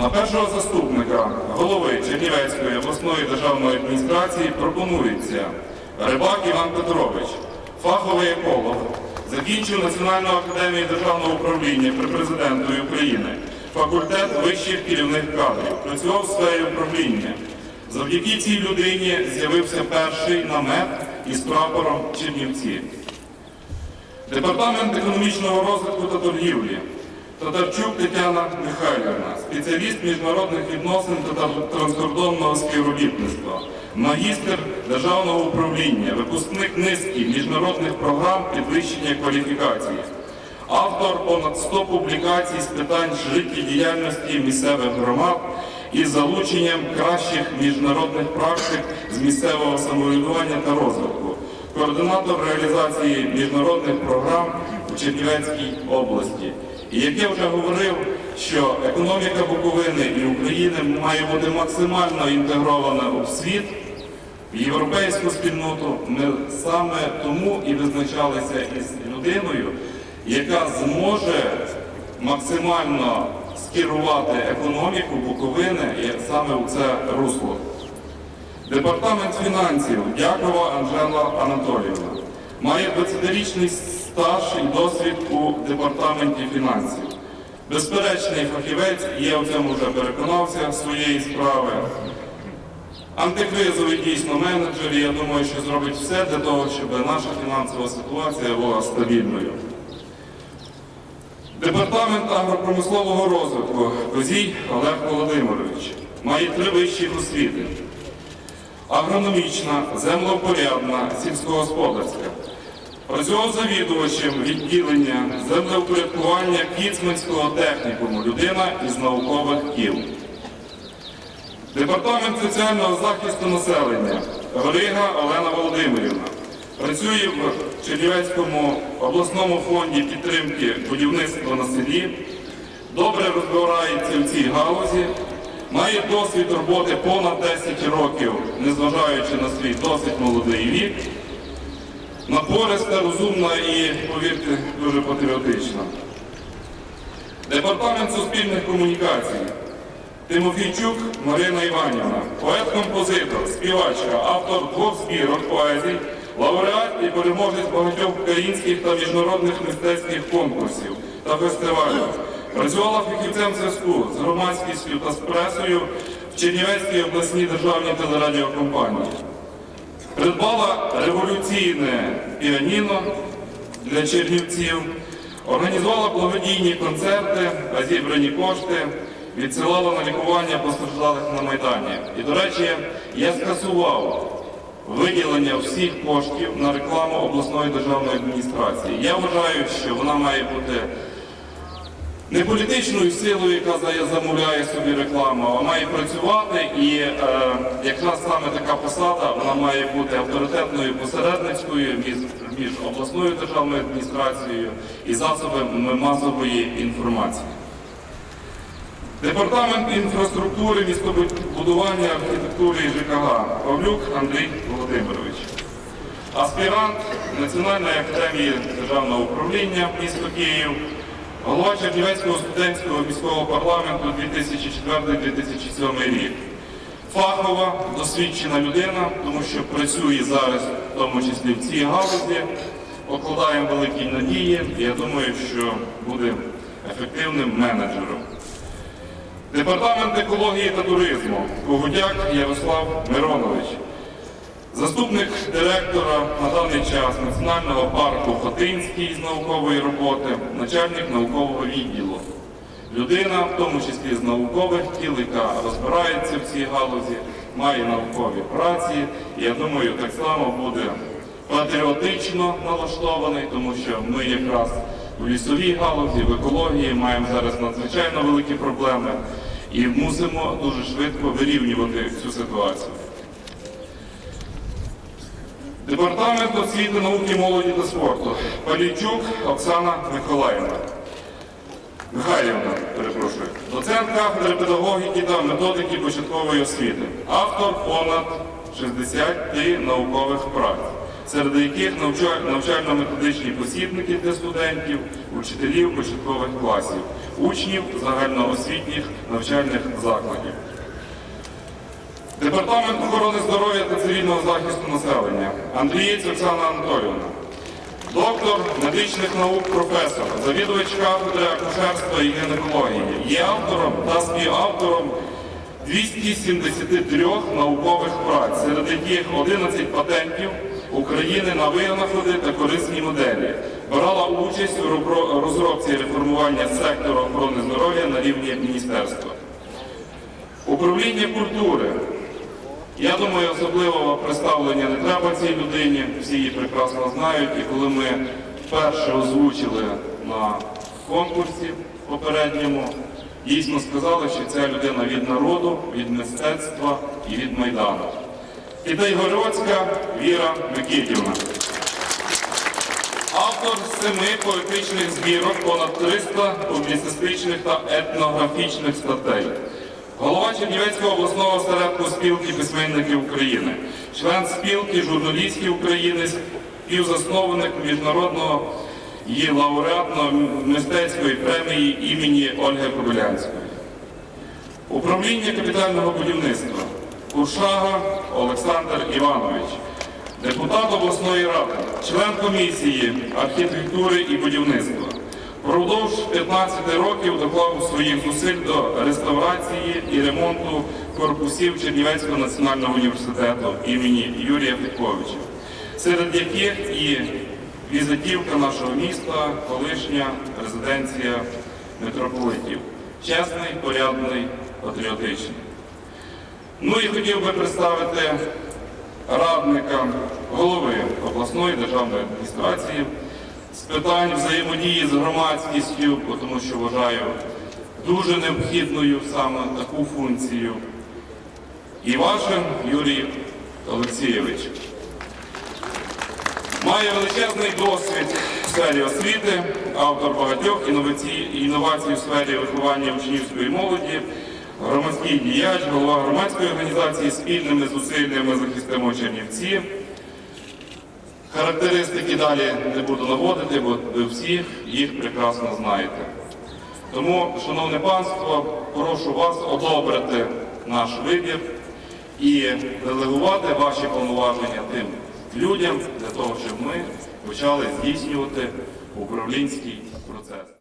На першого заступника голови Чернівецької обласної державної адміністрації пропонується Рибак Іван Петрович, фаховий еколог, закінчив Національну академію державного управління при президентові України, факультет вищих керівних кадрів, працював в сфері управління. Завдяки цій людині з'явився перший намет із прапором Чернівці. Департамент економічного розвитку та торгівлі. Татарчук Тетяна Михайлівна, спеціаліст міжнародних відносин та транскордонного співробітництва, магістр державного управління, випускник низки міжнародних програм підвищення кваліфікації, автор понад 100 публікацій з питань життєдіяльності місцевих громад із залученням кращих міжнародних практик з місцевого самоврядування та розвитку, координатор реалізації міжнародних програм у Чернівецькій області. І як я вже говорив, що економіка Буковини і України має бути максимально інтегрована у світ, в європейську спільноту, ми саме тому і визначалися із людиною, яка зможе максимально скерувати економіку Буковини саме у це русло. Департамент фінансів Дякова Анжела Анатоліївна має 20-річний і досвід у департаменті фінансів. Безперечний фахівець, я в цьому вже переконався своєї справи. Антикризовий дійсно менеджер, і я думаю, що зробить все для того, щоб наша фінансова ситуація була стабільною. Департамент агропромислового розвитку Козій Олег Володимирович має три вищі освіти. Агрономічна, землевпорядна, сільськогосподарська. Працював завідувачем відділення землевпорядкування Кіцманського технікуму, людина із наукових кіл. Департамент соціального захисту населення Горига Олена Володимирівна. Працює в Чернівецькому обласному фонді підтримки будівництва на селі, добре розбирається в цій галузі, має досвід роботи понад 10 років, незважаючи на свій досить молодий вік. Напориста, розумна і, повірте, дуже патріотична. Департамент суспільних комунікацій. Тимофійчук Марина Іванівна, поет-композитор, співачка, автор двох збірок поезій, лауреат і переможець багатьох українських та міжнародних мистецьких конкурсів та фестивалів. Працювала фахівцем зв'язку з громадськістю та з пресою в Чернівецькій обласній державній телерадіокомпанії. Придбала революційне піаніно для чернівців, організувала благодійні концерти, а зібрані кошти відсилала на лікування постраждалих на Майдані. І, до речі, я скасував виділення всіх коштів на рекламу обласної державної адміністрації. Я вважаю, що вона має бути не політичною силою, яка замовляє собі рекламу, а має працювати. І е, якраз саме така посада вона має бути авторитетною посередницькою між, між обласною державною адміністрацією і засобами масової інформації. Департамент інфраструктури, містобудування, архітектури і ЖКГ Павлюк Андрій Володимирович. Аспірант Національної академії державного управління місто Київ, голова Чернівецького студентського міського парламенту 2004-2007 рік. Фахова, досвідчена людина, тому що працює зараз, в тому числі в цій галузі. Покладаємо великі надії, і я думаю, що буде ефективним менеджером. Департамент екології та туризму Когудяк Ярослав Миронович. Заступник директора на даний час Національного парку Хотинський з наукової роботи, начальник наукового відділу. Людина, в тому числі з наукових тіл, яка розбирається в цій галузі, має наукові праці. Я думаю, так само буде патріотично налаштований, тому що ми якраз в лісовій галузі, в екології маємо зараз надзвичайно великі проблеми і мусимо дуже швидко вирівнювати цю ситуацію. Департамент освіти, науки, молоді та спорту. Палійчук Оксана Миколаївна. Михайлівна, перепрошую. Доцент кафедри педагогіки та методики початкової освіти. Автор понад 60 наукових праць. серед яких навчально-методичні посібники для студентів, учителів початкових класів, учнів загальноосвітніх навчальних закладів. Департамент охорони здоров'я та цивільного захисту населення. Андрієць Оксана Анатолівна. Доктор медичних наук, професор, завідувач кафедри акушерства і гінекології, є автором та співавтором 273 наукових праць, серед яких 11 патентів України на винаходи та корисні моделі. Брала участь у розробці реформування сектору охорони здоров'я на рівні міністерства. Управління культури. Я думаю, особливого представлення не треба цій людині, всі її прекрасно знають. І коли ми вперше озвучили на конкурсі попередньому, дійсно сказали, що ця людина від народу, від мистецтва і від Майдану. Китайгородська Віра Микитівна. Автор семи поетичних збірок, понад 300 публіцистичних та етнографічних статей. Голова Чернівецького обласного осередку спілки письменників України, член спілки журналістів України, співзасновник міжнародного і лауреатно мистецької премії імені Ольги Кобилянської. Управління капітального будівництва Куршага Олександр Іванович, депутат обласної ради, член комісії архітектури і будівництва. Впродовж 15 років доклав своїх зусиль до реставрації і ремонту корпусів Чернівецького національного університету імені Юрія Федьковича, серед яких і візитівка нашого міста, колишня резиденція митрополитів. Чесний, порядний, патріотичний. Ну і хотів би представити радника голови обласної державної адміністрації з питань взаємодії з громадськістю, тому що вважаю дуже необхідною саме таку функцію. Івашин Юрій Олексійович. Має величезний досвід в сфері освіти, автор багатьох інновацій у сфері виховання учнівської молоді, громадський діяч, голова громадської організації спільними зусиллями захистимо Чернівці. Характеристики далі не буду наводити, бо ви всі їх прекрасно знаєте. Тому, шановне панство, прошу вас одобрити наш вибір і делегувати ваші повноваження тим людям для того, щоб ми почали здійснювати управлінський процес.